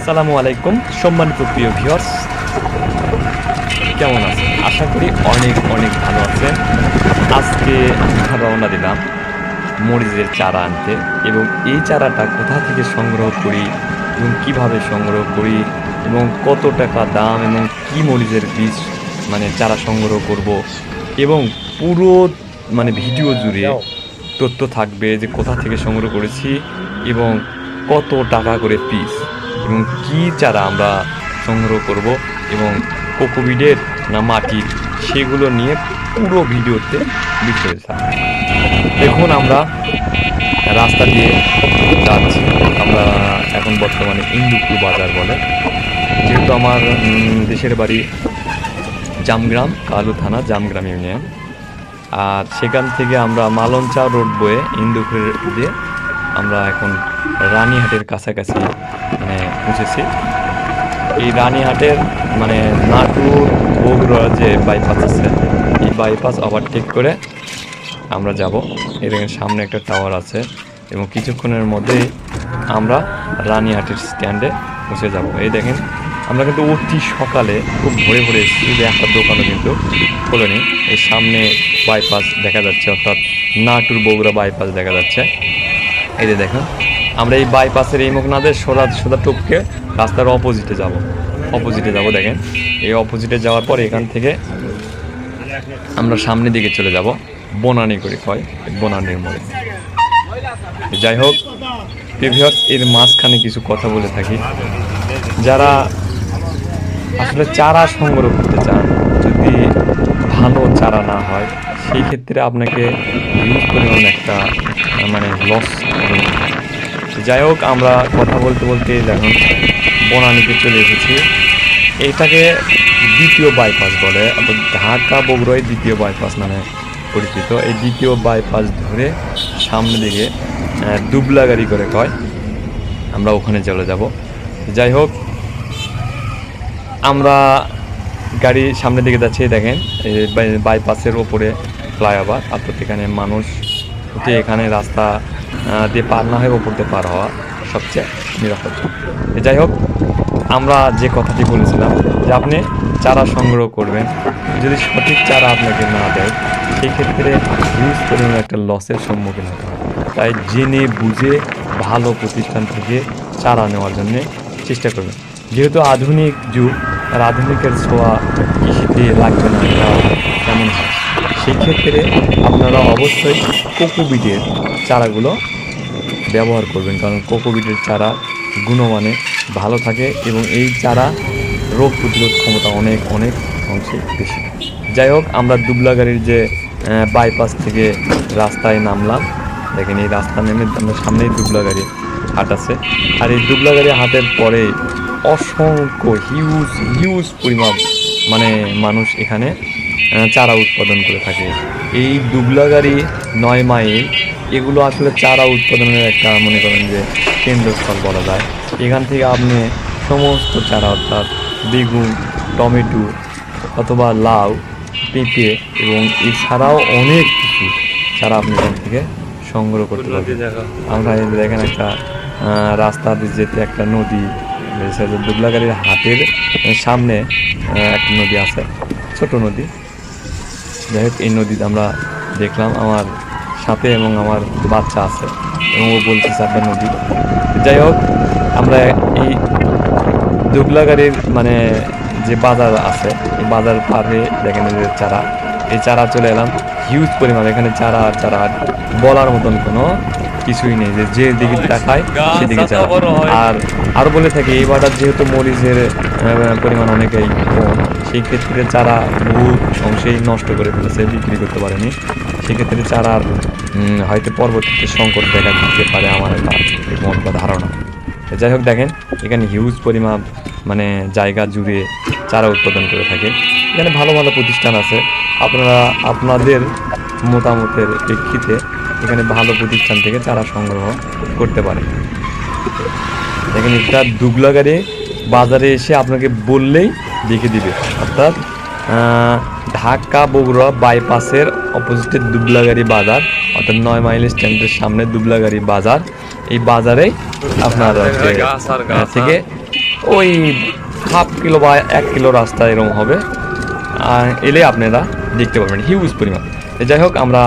আসসালামু আলাইকুম, সম্মানিত প্রিয় ভিউয়ার্স কেমন আছেন? আশা করি অনেক অনেক ভালো আছেন। আজকে রওনা দিলাম মরিচের চারা আনতে এবং এই চারাটা কোথা থেকে সংগ্রহ করি এবং কীভাবে সংগ্রহ করি এবং কত টাকা দাম এবং কি মরিচের বীজ মানে চারা সংগ্রহ করব এবং পুরো মানে ভিডিও জুড়ে তথ্য থাকবে যে কোথা থেকে সংগ্রহ করেছি এবং কত টাকা করে পিস এবং কি চারা আমরা সংগ্রহ করব এবং কোকোভিডের না মাটির সেগুলো নিয়ে পুরো ভিডিওতে বিস্তারিত থাকবে দেখুন আমরা রাস্তা দিয়ে যাচ্ছি। আমরা এখন বর্তমানে ইন্দুপুর বাজার বলে। যেহেতু আমার দেশের বাড়ি জামগ্রাম, কালু থানা, জামগ্রাম ইউনিয়ন। আর সেখান থেকে আমরা মালঞ্চা রোড বয়ে ইন্দুপুরের দিয়ে আমরা এখন রানীহাটের কাছাকাছি মানে পৌঁছেছি। এই রানীহাটের মানে নাটুর বগুড়া যে বাইপাস আছে, এই বাইপাস ওভারটেক করে আমরা যাব। এর সামনে একটা টাওয়ার আছে এবং কিছুক্ষণের মধ্যেই আমরা রানীহাটের স্ট্যান্ডে পৌঁছে যাব। এই দেখেন, আমরা কিন্তু অতি সকালে খুব ভোরে ভোরে এসেছি, যে একটা দোকানও কিন্তু খোলেনি। এই সামনে বাইপাস দেখা যাচ্ছে, অর্থাৎ নাটুর বগুড়া বাইপাস দেখা যাচ্ছে। এই যে দেখুন আমরা এই বাইপাসের এই দিয়ে সোজা সোজা টপকে রাস্তার অপোজিটে যাব। অপোজিটে যাব, দেখেন। এই অপোজিটে যাওয়ার পর এখান থেকে আমরা সামনের দিকে চলে যাব, বনানি করে কয়, বনানির মোড়ে। যাই হোক, প্রিভিয়াস এর মাঝখানে কিছু কথা বলে থাকি। যারা আসলে চারা সংগ্রহ করতে চান, যদি ভালো চারা না হয়, সেই ক্ষেত্রে আপনাকে ইউজ পরিমাণ একটা মানে লস যাই হোক, আমরা কথা বলতে বলতে দেখুন বনানীতে চলে এসেছি। এটাকে দ্বিতীয় বাইপাস বলে, অর্থাৎ ঢাকা বগুড়ায় দ্বিতীয় বাইপাস নামে পরিচিত। এই দ্বিতীয় বাইপাস ধরে সামনে দিকে দুবলা গাড়ি করে কয়, আমরা ওখানে চলে যাব। যাই হোক, আমরা গাড়ি সামনের দিকে যাচ্ছি, দেখেন বাইপাসের ওপরে ফ্লাইওভার। অর্থাৎ এখানে মানুষ এখানে রাস্তা দিয়ে পার না হয়ে ওপর দিয়ে পার হওয়া সবচেয়ে নিরাপদ। যাই হোক, আমরা যে কথাটি বলেছিলাম যে আপনি চারা সংগ্রহ করবেন, যদি সঠিক চারা আপনাকে না দেয় সেই ক্ষেত্রে হিউজ পরিমাণে একটা লসের সম্মুখীন হতে হয় তাই জেনে বুঝে ভালো প্রতিষ্ঠান থেকে চারা নেওয়ার জন্য চেষ্টা করবেন। যেহেতু আধুনিক যুগ, আর আধুনিকের ছোঁয়া কৃষিতে লাগবে না কেমন হয় সেই ক্ষেত্রে আপনারা অবশ্যই কোকোবিটের চারাগুলো ব্যবহার করবেন, কারণ কোকোবিটের চারা গুণমানে ভালো থাকে এবং এই চারা রোগ প্রতিরোধ ক্ষমতা অনেক অনেক অংশে বেশি। যাই হোক, আমরা দুবলাগাড়ির যে বাইপাস থেকে রাস্তায় নামলাম। দেখেন এই রাস্তা নেমে আমরা সামনেই দুবলাগাড়ি হাট আছে। আর এই দুবলাগাড়ি হাটের পরে অসংখ্য হিউজ হিউজ পরিমাণ মানে মানুষ এখানে চারা উৎপাদন করে থাকে। এই দুবলাগাড়ি নয় মাইল এগুলো আসলে চারা উৎপাদনের একটা মনে করেন যে কেন্দ্রস্থল বলা যায়। এখান থেকে আপনি সমস্ত চারা অর্থাৎ বেগুন টমেটো অথবা লাউ পেঁপে এবং এছাড়াও অনেক কিছু চারা আপনি এখান থেকে সংগ্রহ করতে পারবেন। আমরা দেখেন একটা আহ, রাস্তা দিয়ে যেতে একটা নদী দুবলাগাড়ির হাটের সামনে একটা নদী আছে ছোট নদী। যাই হোক এই নদীতে আমরা দেখলাম আমার সাথে এবং আমার বাচ্চা আছে এবং ও বলতেছে একটা নদী। যাই হোক আমরা এই দুবলাগাড়ির মানে যে বাজার আছে এই বাজার পার দেখেন যে চারা এই চারা চলে এলাম। হিউজ পরিমাণ এখানে চারা আর চারা আর বলার মতন কোনো কিছুই নেই। যে যে দিকে তাকায় সেদিকে চারা। আর আরও বলে থাকি এই বাজার যেহেতু মরিচের পরিমাণ অনেকেই সেই ক্ষেত্রে চারা বহু অংশেই নষ্ট করে ফেলেছে, বিক্রি করতে পারেনি। সেক্ষেত্রে চারার হয়তো পরবর্তীতে সংকট দেখা দিতে পারে আমার একটা মত বা ধারণা। যাই হোক দেখেন, এখানে হিউজ পরিমাণ মানে জায়গা জুড়ে চারা উৎপাদন করে থাকে। এখানে ভালো ভালো প্রতিষ্ঠান আছে। আপনারা, আপনাদের মতামতের প্রেক্ষিতে এখানে ভালো প্রতিষ্ঠান থেকে চারা সংগ্রহ করতে পারেন। দেখেন এটা দুবলাগাড়ি বাজারে এসে আপনাকে বললেই দেখে দিবে। অর্থাৎ ঢাকা বগুড়া বাইপাসের অপোজিটে দুবলাগাড়ি বাজার অর্থাৎ নয় মাইল স্ট্যান্ডের সামনে দুবলাগাড়ি বাজার এই বাজারে আপনার থেকে ওই হাফ কিলো বা এক কিলো রাস্তা এরকম হবে। এলে আপনারা দেখতে পারবেন হিউজ পরিমাণ। যাই হোক আমরা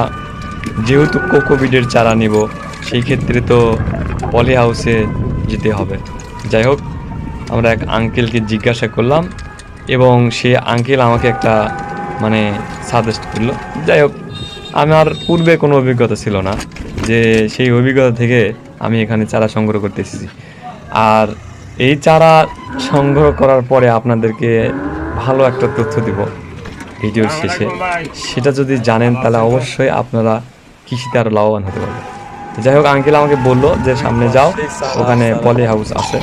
যেহেতু কোকোবিডের চারা নিব সেই ক্ষেত্রে তো পলি হাউসে যেতে হবে। যাই হোক আমরা এক আঙ্কেলকে জিজ্ঞাসা করলাম এবং সে আঙ্কেল আমাকে একটা মানে সাজেস্ট করল। যাই হোক আমার পূর্বে কোনো অভিজ্ঞতা ছিল না যে সেই অভিজ্ঞতা থেকে আমি এখানে চারা সংগ্রহ করতে এসেছি। আর এই চারা সংগ্রহ করার পরে আপনাদেরকে ভালো একটা তথ্য দিব ভিডিওর শেষে। সেটা যদি জানেন তাহলে অবশ্যই আপনারা কৃষিতে আরও লাভবান হতে পারবেন। যাই হোক আঙ্কেল আমাকে বলল যে সামনে যাও ওখানে পলি হাউস আছে।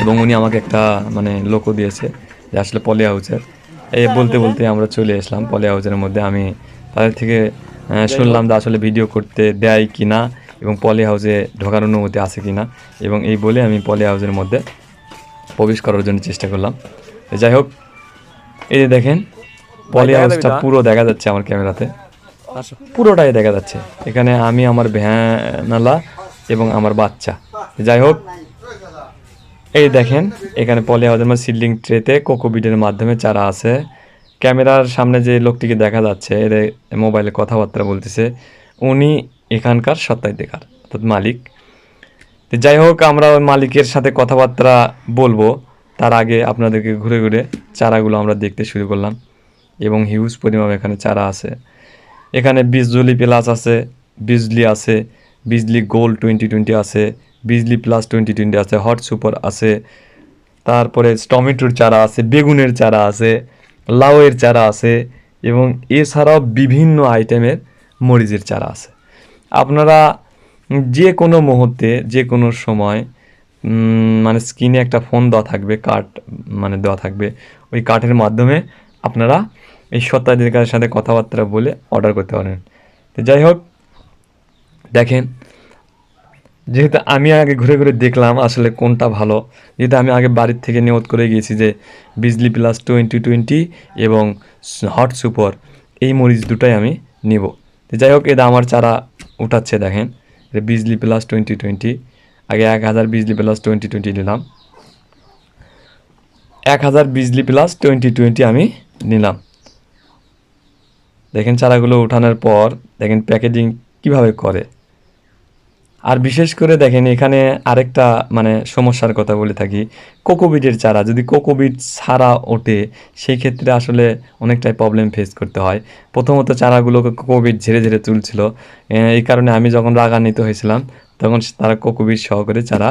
এবং উনি আমাকে একটা মানে লোকও দিয়েছে। যে আসলে পলি হাউসের এই বলতে বলতে আমরা চলে আসলাম পলি হাউসের মধ্যে। আমি তাদের থেকে শুনলাম যে আসলে ভিডিও করতে দেয় কি না এবং পলি হাউসে ঢোকার অনুমতি আছে কি না এবং এই বলে আমি পলি হাউসের মধ্যে প্রবেশ করার জন্য চেষ্টা করলাম। যাই হোক এই যে দেখেন পলি হাউসটা পুরো দেখা যাচ্ছে আমার ক্যামেরাতে। পুরোটাই দেখা যাচ্ছে। এখানে আমি আমার ভ্যানালা এবং আমার বাচ্চা। যাই হোক এই দেখেন, এখানে পলি মধ্যে সিলিং ট্রেতে কোকোবিডের মাধ্যমে চারা আছে। ক্যামেরার সামনে যে লোকটিকে দেখা যাচ্ছে, এর মোবাইলে কথাবার্তা বলতেছে, উনি এখানকার সত্ত্বাধিকার অর্থাৎ মালিক। তো যাই হোক, আমরা ওই মালিকের সাথে কথাবার্তা বলব। তার আগে আপনাদেরকে ঘুরে ঘুরে চারাগুলো আমরা দেখতে শুরু করলাম, এবং হিউজ পরিমাণ এখানে চারা আছে। এখানে বিজলি প্লাস আছে, বিজলি আছে, বিজলি গোল্ড টোয়েন্টি টোয়েন্টি আছে বিজলি প্লাস টোয়েন্টি টোয়েন্টি আছে হট সুপার আছে, তারপরে টমেটোর চারা আছে, বেগুনের চারা আছে, লাউয়ের চারা আছে এবং এছাড়াও বিভিন্ন আইটেমের মরিচের চারা আছে। আপনারা যে কোনো মুহূর্তে, যে কোনো সময় মানে স্ক্রিনে একটা ফোন দেওয়া থাকবে কার্ড মানে দেওয়া থাকবে, ওই কার্ডের মাধ্যমে আপনারা এই সত্ত্বাধিকারের সাথে কথাবার্তা বলে অর্ডার করতে পারেন। তো যাই হোক, দেখেন যেহেতু আমি আগে ঘুরে ঘুরে দেখলাম আসলে কোনটা ভালো, যেহেতু আমি আগে বাড়ির থেকে নিয়ত করে গিয়েছি যে বিজলি প্লাস টোয়েন্টি টোয়েন্টি এবং হট সুপার এই মরিচ দুটাই আমি নিব। যাই হোক এটা আমার চারা উঠাচ্ছে দেখেন বিজলি প্লাস টোয়েন্টি টোয়েন্টি আগে এক হাজার বিজলি প্লাস টোয়েন্টি টোয়েন্টি নিলাম। এক হাজার বিজলি প্লাস টোয়েন্টি টোয়েন্টি আমি নিলাম। দেখেন চারাগুলো উঠানোর পর, দেখেন প্যাকেজিং কীভাবে করে। আর বিশেষ করে দেখেন, এখানে আরেকটা মানে সমস্যার কথা বলে থাকি। কোকোবিটের চারা, যদি কোকোবিট ছাড়া ওঠে, সেই ক্ষেত্রে আসলে অনেকটাই প্রবলেম ফেস করতে হয়। প্রথমত চারাগুলোকে কোকোবিট ঝেড়ে ঝেড়ে তুলছিল। এই কারণে আমি যখন রাগান্বিত হয়েছিলাম, তখন তারা কোকোবিট সহকারে চারা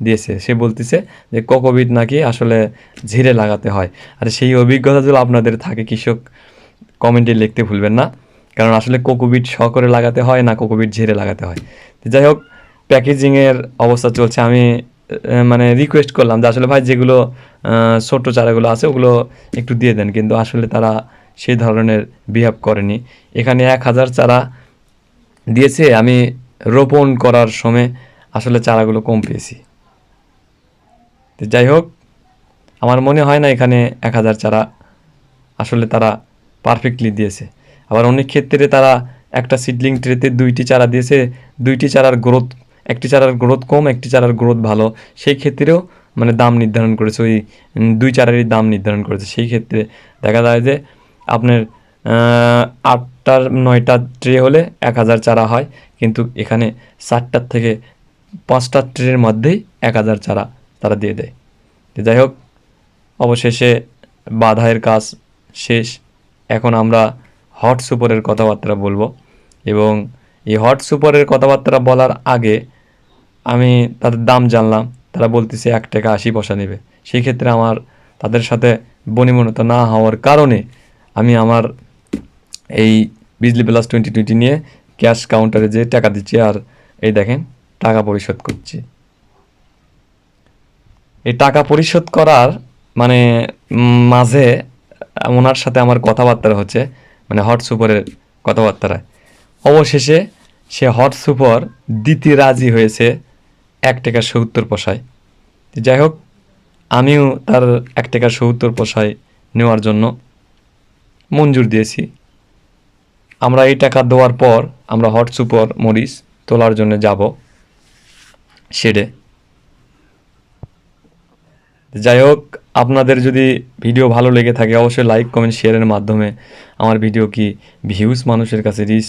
দিয়েছে। সে বলতেছে যে কোকোবিট নাকি আসলে ঝিরে লাগাতে হয়। আর সেই অভিজ্ঞতা যদি আপনাদের থাকে, কৃষক কমেন্টে লিখতে ভুলবেন না। কারণ আসলে কোকোবিট শ করে লাগাতে হয় না কোকোবিট ঝেড়ে লাগাতে হয়। যাই হোক প্যাকেজিংয়ের অবস্থা চলছে। আমি মানে রিকোয়েস্ট করলাম যে আসলে ভাই যেগুলো ছোট্ট চারাগুলো আছে ওগুলো একটু দিয়ে দেন। কিন্তু আসলে তারা সেই ধরনের বিহেভ করেনি। এখানে এক হাজার চারা দিয়েছে। আমি রোপণ করার সময় আসলে চারাগুলো কম পেয়েছি। তো যাই হোক, আমার মনে হয় না এখানে এক হাজার চারা আসলে তারা পারফেক্টলি দিয়েছে। আবার অনেক ক্ষেত্রে তারা একটা সিডলিং ট্রেতে দুইটি চারা দিয়েছে। দুইটি চারার গ্রোথ একটি চারার গ্রোথ কম, একটি চারার গ্রোথ ভালো। সেই ক্ষেত্রেও মানে দাম নির্ধারণ করেছে, ওই দুই চারারই দাম নির্ধারণ করেছে। সেই ক্ষেত্রে দেখা যায় যে আপনার আটটার নয়টা ট্রে হলে এক হাজার চারা হয়। কিন্তু এখানে চারটার থেকে পাঁচটা ট্রের মধ্যেই এক হাজার চারা তারা দিয়ে দেয়। যাই হোক, অবশেষে বাধাইয়ের কাজ শেষ। এখন আমরা হট সুপারের কথাবার্তা বলব। এবং এই হট সুপারের কথাবার্তা বলার আগে আমি তাদের দাম জানলাম। তারা বলতেছে, এক টাকা আশি পয়সা নেবে। সেই ক্ষেত্রে আমার, তাদের সাথে বনিমনতা না হওয়ার কারণে আমি আমার এই বিজলি প্লাস টোয়েন্টি টোয়েন্টি নিয়ে ক্যাশ কাউন্টারে যে টাকা দিচ্ছি, আর এই দেখেন, টাকা পরিশোধ করছি। এই টাকা পরিশোধ করার মানে মাঝে ওনার সাথে আমার কথাবার্তা হচ্ছে মানে হট সুপারের কথাবার্তায়। অবশেষে সে হট সুপার দিতে রাজি হয়েছে এক টাকা সত্তর পয়সায়। যাই হোক, আমিও তার এক টাকা সত্তর পয়সায় নেওয়ার জন্য মঞ্জুর দিয়েছি। আমরা এই টাকা দেওয়ার পর আমরা হট সুপার মরিচ তোলার জন্য যাব শেডে। যাই হোক, আপনাদের যদি ভিডিও ভালো লেগে থাকে, অবশ্যই লাইক, কমেন্ট শেয়ারের মাধ্যমে আমার ভিডিও কি ভিউজ মানুষের কাছে রিচ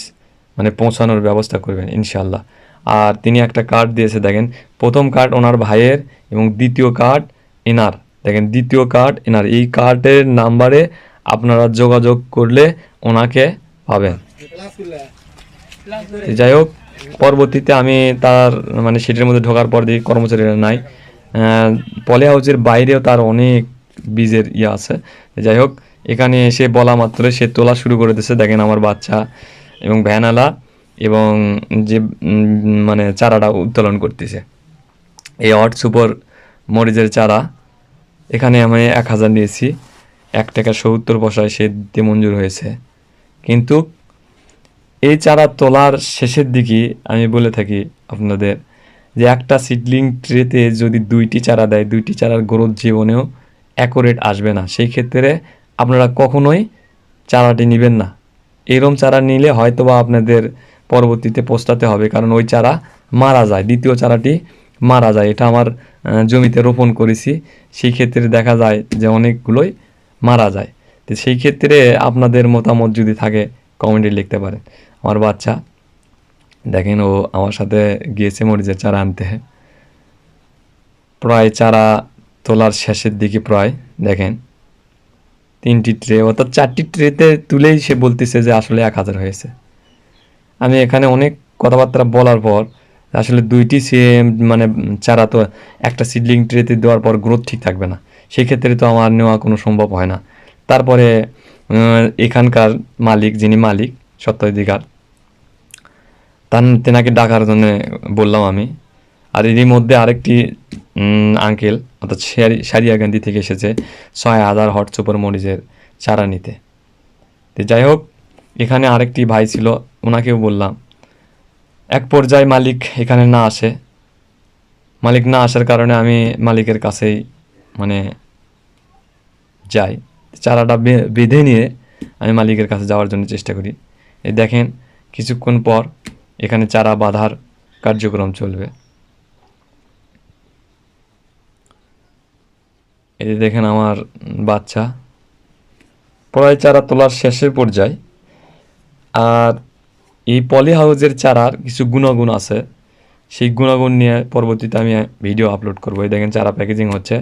মানে পৌঁছানোর ব্যবস্থা করবেন ইনশাল্লাহ আর তিনি একটা কার্ড দিয়েছে, দেখেন প্রথম কার্ড ওনার ভাইয়ের এবং দ্বিতীয় কার্ড এনার। দেখেন, দ্বিতীয় কার্ড এনার। এই কার্ডের নাম্বারে আপনারা যোগাযোগ করলে ওনাকে পাবেন। যাই হোক, পরবর্তীতে আমি তার মানে সেটার মধ্যে ঢোকার পর দেখি কর্মচারীরা নাই। পলি হাউসের বাইরেও তার অনেক বীজের ইয়ে আছে। যাই হোক, এখানে এসে বলা মাত্র সে তোলা শুরু করে দিয়েছে। দেখেন আমার বাচ্চা এবং ভ্যানালা এবং যে মানে চারাটা উত্তোলন করতেছে। এই হট সুপার মরিচের চারা। এখানে আমি এক হাজার নিয়েছি। এক টাকা সত্তর পয়সায় সে দিতে মঞ্জুর হয়েছে। কিন্তু এই চারা তোলার শেষের দিকে আমি বলে থাকি আপনাদের যে একটা সিডলিং ট্রেতে যদি দুইটি চারা দেয়, দুইটি চারার গ্রোথ জীবনেও অ্যাকোরেট আসবে না। সেই ক্ষেত্রে আপনারা কখনোই চারাটি নেবেন না। এরম চারা নিলে হয়তোবা আপনাদের পরবর্তীতে পোস্টাতে হবে, কারণ ওই চারা মারা যায়। দ্বিতীয় চারাটি মারা যায়, এটা আমার জমিতে রোপণ করেছি, সেই ক্ষেত্রে দেখা যায় যে অনেকগুলোই মারা যায়। তো সেই ক্ষেত্রে আপনাদের মতামত যদি থাকে, কমেন্টে লিখতে পারেন। আমার বাচ্চা, দেখেন ও আমার সাথে গিয়েছে মরিচের চারা আনতে। প্রায় চারা তোলার শেষের দিকে প্রায়, দেখেন। তিনটি ট্রে, অর্থাৎ চারটি ট্রেতে তুলেই সে বলতেছে যে আসলে এক হাজার হয়েছে। আমি এখানে অনেক কথাবার্তা বলার পর আসলে দুইটি মানে চারা তো একটা সিডলিং ট্রেতে দেওয়ার পর গ্রোথ ঠিক থাকবে না। সেক্ষেত্রে তো আমার নেওয়া কোনো সম্ভব হয় না। তারপরে এখানকার মালিক, যিনি মালিক সত্যাধিকার তার তেনাকে ডাকার জন্য বললাম আমি। আর এরই মধ্যে আরেকটি আঙ্কেল অর্থাৎ সারিয়া গান্ধী থেকে এসেছে ছয় হাজার হট সুপার মরিচের চারা নিতে। তো যাই হোক, এখানে আরেকটি ভাই ছিল ওনাকেও বললাম এক পর্যায়ে মালিক এখানে না আসে। মালিক না আসার কারণে আমি মালিকের কাছেই মানে যাই। চারাটা বেঁধে নিয়ে আমি মালিকের কাছে যাওয়ার জন্য চেষ্টা করি। এই দেখেন, কিছুক্ষণ পর এখানে চারা বাঁধার কার্যক্রম চলবে। এই দেখেন আমার বাচ্চা। প্রায় চারা তোলার শেষের পর্যায়ে। আর এই পলি হাউসের চারার কিছু গুণাগুণ আছে। সেই গুণাগুণ নিয়ে পরবর্তীতে আমি ভিডিও আপলোড করব। এই দেখেন চারা প্যাকেজিং হচ্ছে।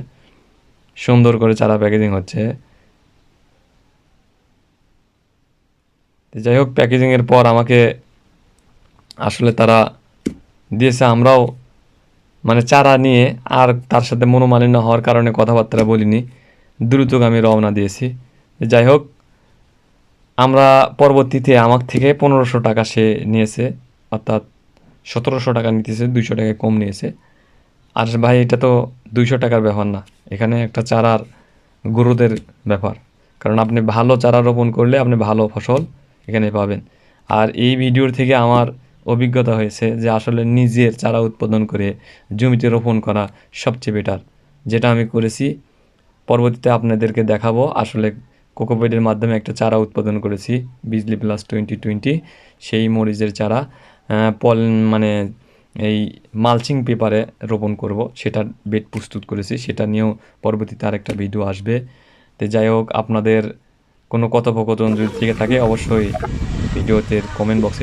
সুন্দর করে চারা প্যাকেজিং হচ্ছে। যাই হোক প্যাকেজিংয়ের পর আমাকে আসলে তারা দিয়েছে। আমরাও মানে চারা নিয়ে আর তার সাথে মনোমালিন্য হওয়ার কারণে কথাবার্তা বলিনি। দ্রুতগামী রওনা দিয়েছি। যাই হোক আমরা পরবর্তীতে আমার থেকে পনেরোশো টাকা সে নিয়েছে, অর্থাৎ সতেরোশো টাকা নিতেছে, দুইশো টাকা কম নিয়েছে। আর ভাই, এটা তো দুইশো টাকার ব্যাপার না। এখানে একটা চারার গরুদের ব্যাপার। কারণ আপনি ভালো চারা রোপণ করলে আপনি ভালো ফসল এখানে পাবেন। আর এই ভিডিওর থেকে আমার অভিজ্ঞতা হয়েছে যে আসলে নিজের চারা উৎপাদন করে জমিতে রোপণ করা সবচেয়ে বেটার যেটা আমি করেছি, পরবর্তীতে আপনাদেরকে দেখাবো আসলে কোকোপেডের মাধ্যমে একটা চারা উৎপাদন করেছি, বিজলি প্লাস টোয়েন্টি টোয়েন্টি সেই মরিচের চারা পল মানে এই মালচিং পেপারে রোপণ করব, সেটার বেড প্রস্তুত করেছি, সেটা নিয়েও পরবর্তীতে আরেকটা ভিডিও আসবে। তো যাই হোক, আপনাদের কোনো কথোপকথন যদি থেকে থাকে, অবশ্যই ভিডিওতে কমেন্ট বক্সে